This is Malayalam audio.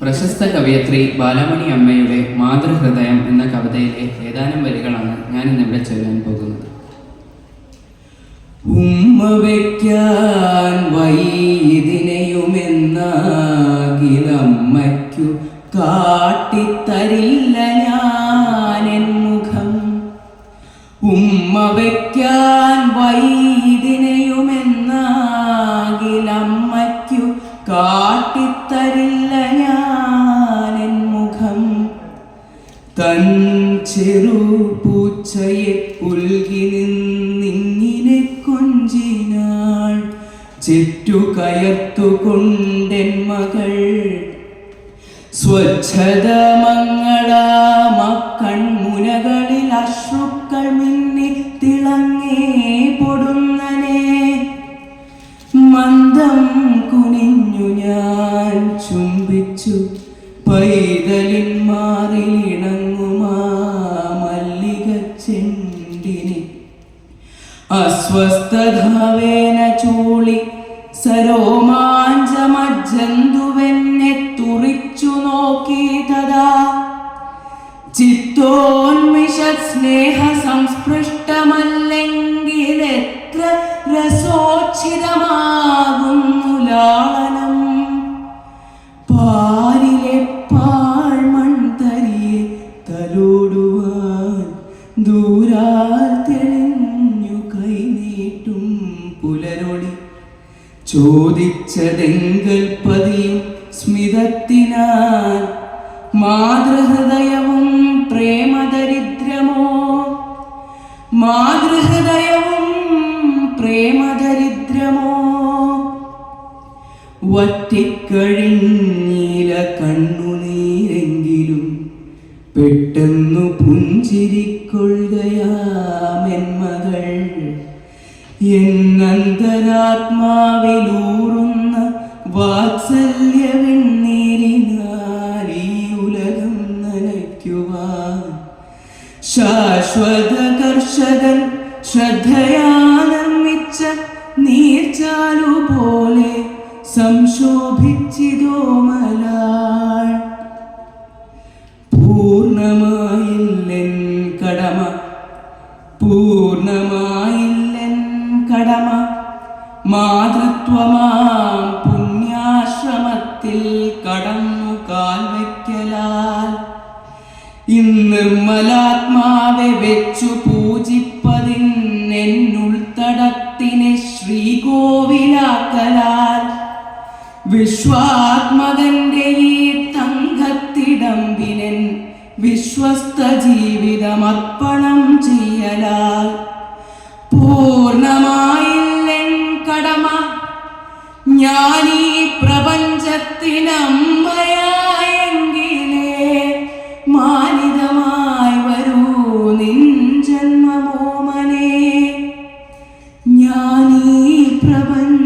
പ്രശസ്ത കവയത്രി ബാലമണി അമ്മയുടെ മാതൃഹൃദയം എന്ന കവിതയിലെ ഏതാനും വരികളാണ് ഞാൻ ഇന്നിവിടെ ചൊല്ലാൻ പോകുന്നത്. ഉമ്മ വയ്ക്കാൻ വൈദിനെയുമെന്നാകിലമ്മയ്ക്കു കാട്ടിത്തരില്ല ഞാനെൻ മുഖം. ഉമ്മ വയ്ക്കാൻ വൈദിനെയുമെന്നാകിലമ്മയ്ക്കു കാട്ടിത്തരില്ല തൻ ചെറു പൂച്ചയെ പുൽകി നിന്നിങ്ങനെ കൊഞ്ചിനാൾ ചെറ്റു കയർത്തുകൊണ്ടെൻ മകൾ. സ്വച്ഛത മങ്ങളാമ കൺമുനകളിൽ അശ്രുക്കൾ മിന്നി തിളങ്ങേ പൊടുന്നനെ. മന്ദം കുനിഞ്ഞു ഞാൻ ചുംബിച്ചു പൈതലിൻ മാറിലിണങ്ങുമാ മല്ലിക ചെണ്ടിനി. അസ്വസ്ഥതാവേന ചൂളി സരോമാഞ്ചമജന്തുവെന്നെ തുറിച്ചു നോക്കി തഥാ ചിത്തോന്മിഷ സ്നേഹ സംസ്പൃഷ്ടമല്ലെങ്കിൽ എത്ര രസോച്ചിതമാകുന്നു ദൂരാൽ കൈനീട്ടും പുലരൊളി. ചോദിച്ചതെങ്കൽ പതിയും സ്മിതത്തിനാൽ മാതൃഹൃദയവും പ്രേമദരിദ്രമോ? മാതൃഹൃദയവും പ്രേമദരിദ്രമോ? വറ്റിക്കഴിഞ്ഞീല കണ്ണുനീരെങ്കിലും പെട്ടെന്നു പുഞ്ചിരിക്കൊള്ളുകയാമെൻ മകൾ. എന്നന്തരാത്മാവിലൂറുന്ന വാത്സല്യ വെണ്ണീരിനാൽ ഈ ഉലകം നനയ്ക്കുവാൻ. ശാശ്വത കർഷകൻ ശ്രദ്ധയാനർമ്മിച്ച നീർച്ചാലു പോലെ സംശോഭിച്ചിതോമലാൾ പൂർണമായില്ലെൻ കടമ. മാതൃത്വമാം പുണ്യാശ്രമത്തിൽ കടന്നു കാൽവയ്ക്കലാൽ ഇന്നിർമ്മലാത്മാവെ വെച്ചു പൂജിപ്പതിന്നുൾത്തടത്തിനെ ശ്രീകോവിലാക്കലാൽ. വിശ്വാത്മകന്റെ ഈ വിശ്വസ്ത ജീവിതമർപ്പണം ചെയ്യലാൽ പൂർണമായില്ലെൻ കടമ. ഞാനീ പ്രപഞ്ചത്തിനമ്മയായെങ്കിലേ മാനിതമായി വരൂ നിൻ ജന്മമോമനെ ഞാനീ പ്രപഞ്ചത്തിനമ്മയായെങ്കിലേ